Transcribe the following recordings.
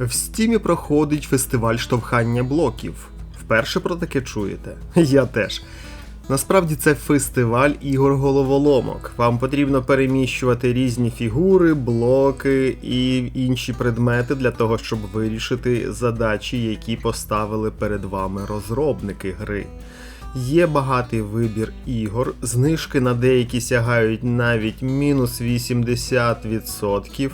В стімі проходить фестиваль штовхання блоків. Вперше про таке чуєте? Я теж. Насправді це фестиваль ігор головоломок. Вам потрібно переміщувати різні фігури, блоки і інші предмети для того, щоб вирішити задачі, які поставили перед вами розробники гри. Є багатий вибір ігор, знижки на деякі сягають навіть мінус 80%.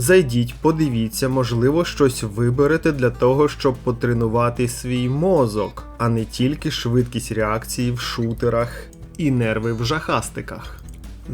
Зайдіть, подивіться, можливо, щось виберете для того, щоб потренувати свій мозок, а не тільки швидкість реакції в шутерах і нерви в жахастиках.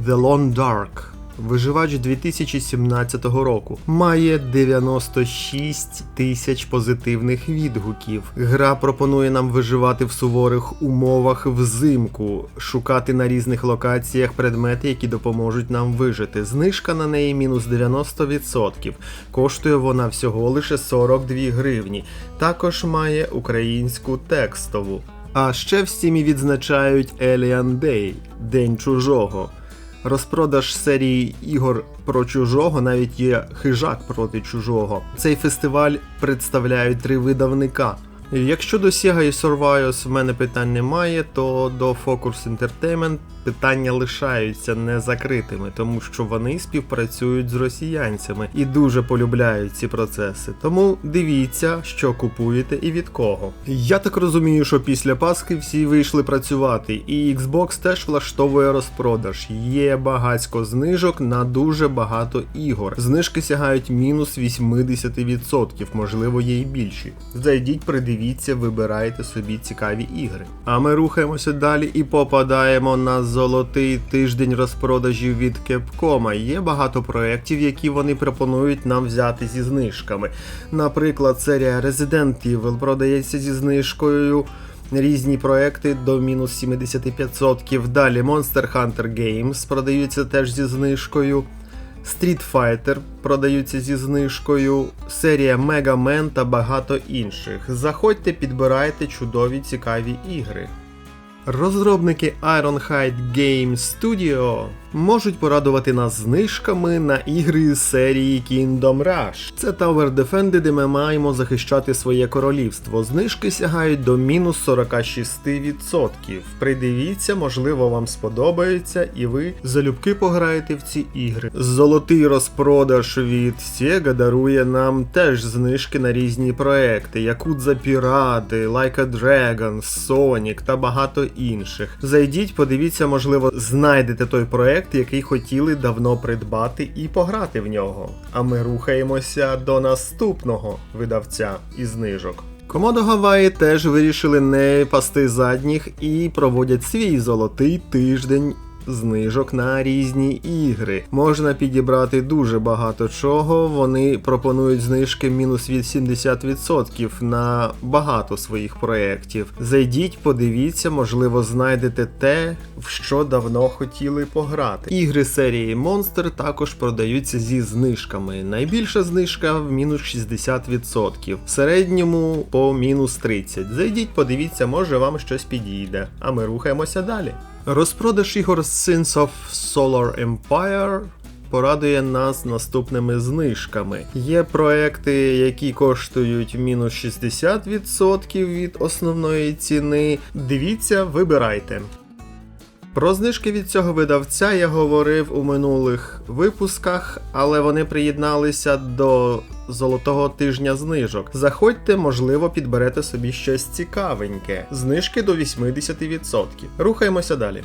The Long Dark. Виживач 2017 року має 96 тисяч позитивних відгуків. Гра пропонує нам виживати в суворих умовах взимку, шукати на різних локаціях предмети, які допоможуть нам вижити. Знижка на неї мінус 90%. Коштує вона всього лише 42 гривні. Також має українську текстову. А ще в стімі відзначають Alien Day – День чужого. Розпродаж серії ігор про чужого навіть є хижак проти чужого. Цей фестиваль представляють три видавника. Якщо до Sega і Survivors в мене питань немає, то до Focus Entertainment питання лишаються незакритими, тому що вони співпрацюють з росіянцями і дуже полюбляють ці процеси. Тому дивіться, що купуєте і від кого. Я так розумію, що після Пасхи всі вийшли працювати, і Xbox теж влаштовує розпродаж. Є багацько знижок на дуже багато ігор. Знижки сягають мінус 80%, можливо, є і більші. Зайдіть, придивіться, вибирайте собі цікаві ігри. А ми рухаємося далі і попадаємо на золотий тиждень розпродажів від Capcom. Є багато проєктів, які вони пропонують нам взяти зі знижками. Наприклад, серія Resident Evil продається зі знижкою. Різні проекти до мінус 75%. Далі Monster Hunter Games продаються теж зі знижкою. Street Fighter продаються зі знижкою, серія Mega Man та багато інших. Заходьте, підбирайте чудові цікаві ігри. Розробники Ironhide Game Studio можуть порадувати нас знижками на ігри з серії Kingdom Rush. Це Tower Defender, де ми маємо захищати своє королівство. Знижки сягають до мінус 46%. Придивіться, можливо, вам сподобається, і ви залюбки пограєте в ці ігри. Золотий розпродаж від Sega дарує нам теж знижки на різні проекти: Yakuza Пірати, Like a Dragon, Sonic та багато інших. Зайдіть, подивіться, можливо, знайдете той проект, який хотіли давно придбати і пограти в нього. А ми рухаємося до наступного видавця із знижок. Комодо Гаваї теж вирішили не пасти задніх і проводять свій золотий тиждень знижок на різні ігри. Можна підібрати дуже багато чого. Вони пропонують знижки мінус від 70% на багато своїх проєктів. Зайдіть, подивіться, можливо, знайдете те, в що давно хотіли пограти. Ігри серії Monster також продаються зі знижками. Найбільша знижка в мінус 60%, в середньому по мінус 30%. Зайдіть, подивіться, може вам щось підійде. А ми рухаємося далі. Розпродаж ігор Sins of Solar Empire порадує нас наступними знижками. Є проекти, які коштують мінус 60% від основної ціни. Дивіться, вибирайте. Про знижки від цього видавця я говорив у минулих випусках, але вони приєдналися до золотого тижня знижок. Заходьте, можливо, підберете собі щось цікавеньке. Знижки до 80%. Рухаємося далі.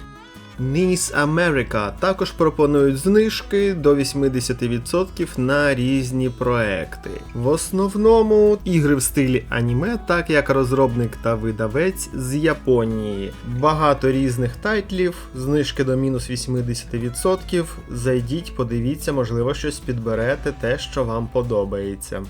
Nice America також пропонують знижки до 80% на різні проекти. В основному ігри в стилі аніме, так як розробник та видавець з Японії. Багато різних тайтлів, знижки до мінус 80%. Зайдіть, подивіться, можливо, щось підберете те, що вам подобається.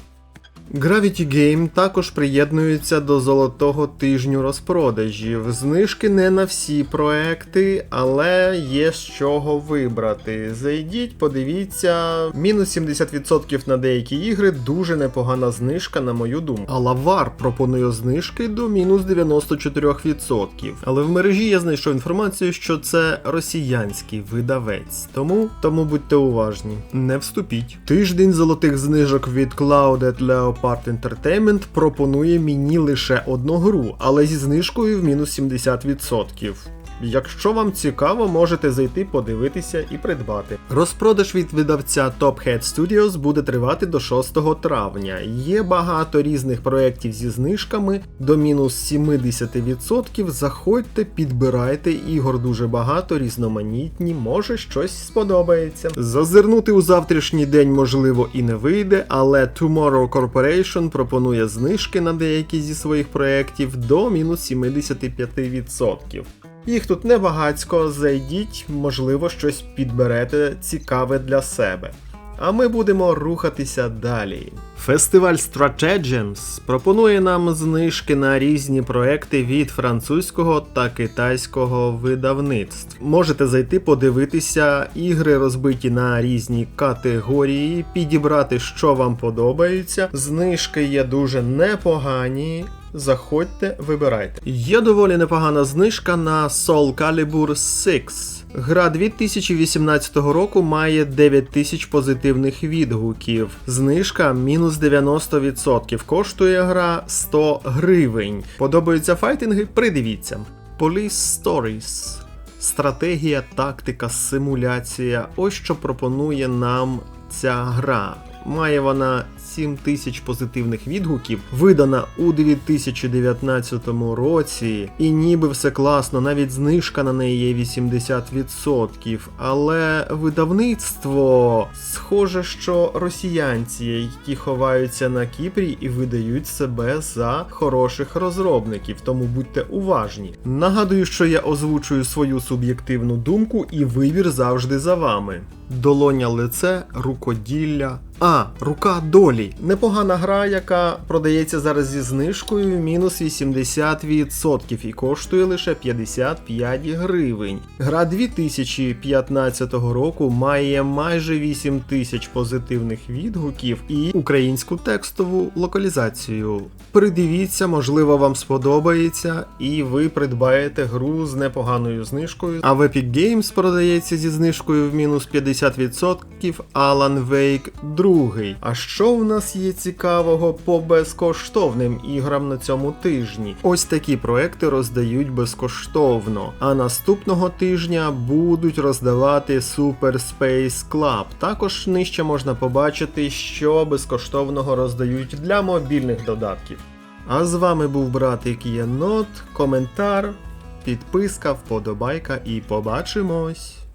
Gravity Game також приєднується до золотого тижню розпродажів. Знижки не на всі проекти, але є з чого вибрати. Зайдіть, подивіться, мінус 70% на деякі ігри дуже непогана знижка, на мою думку. А Лавар пропонує знижки до мінус 94%. Але в мережі я знайшов інформацію, що це росіянський видавець. Тому тому будьте уважні, не вступіть. Тиждень золотих знижок від Clouded Leopard Entertainment пропонує мені лише одну гру, але зі знижкою в мінус 70%. Якщо вам цікаво, можете зайти подивитися і придбати. Розпродаж від видавця Top Hat Studios буде тривати до 6 травня. Є багато різних проєктів зі знижками до мінус 70%. Заходьте, підбирайте ігор дуже багато, різноманітні, може щось сподобається. Зазирнути у завтрашній день можливо і не вийде, але Tomorrow Corporation пропонує знижки на деякі зі своїх проєктів до мінус 75%. Їх тут небагацько, зайдіть, можливо, щось підберете цікаве для себе. А ми будемо рухатися далі. Фестиваль Strategems пропонує нам знижки на різні проекти від французького та китайського видавництв. Можете зайти подивитися ігри, розбиті на різні категорії, підібрати, що вам подобається. Знижки є дуже непогані. Заходьте, вибирайте. Є доволі непогана знижка на Soul Calibur 6. Гра 2018 року має 9000 позитивних відгуків. Знижка мінус 90%. Коштує гра 100 гривень. Подобаються файтинги? Придивіться. Police Stories. Стратегія, тактика, симуляція. Ось що пропонує нам ця гра. Має вона 7000 позитивних відгуків, видана у 2019 році, і ніби все класно, навіть знижка на неї є 80%. Але видавництво схоже, що росіянці, які ховаються на Кіпрі і видають себе за хороших розробників, тому будьте уважні. Нагадую, що я озвучую свою суб'єктивну думку, і вибір завжди за вами. Долоня лице, рукоділля. А, рука долі. Непогана гра, яка продається зараз зі знижкою мінус 80% і коштує лише 55 гривень. Гра 2015 року має майже 8 тисяч позитивних відгуків і українську текстову локалізацію. Придивіться, можливо, вам сподобається, і ви придбаєте гру з непоганою знижкою. А в Epic Games продається зі знижкою в мінус 50% Alan Wake 2. А що в нас є цікавого по безкоштовним іграм на цьому тижні? Ось такі проекти роздають безкоштовно. А наступного тижня будуть роздавати Super Space Club. Також нижче можна побачити, що безкоштовного роздають для мобільних додатків. А з вами був братик Єнот, коментар, підписка, вподобайка і побачимось!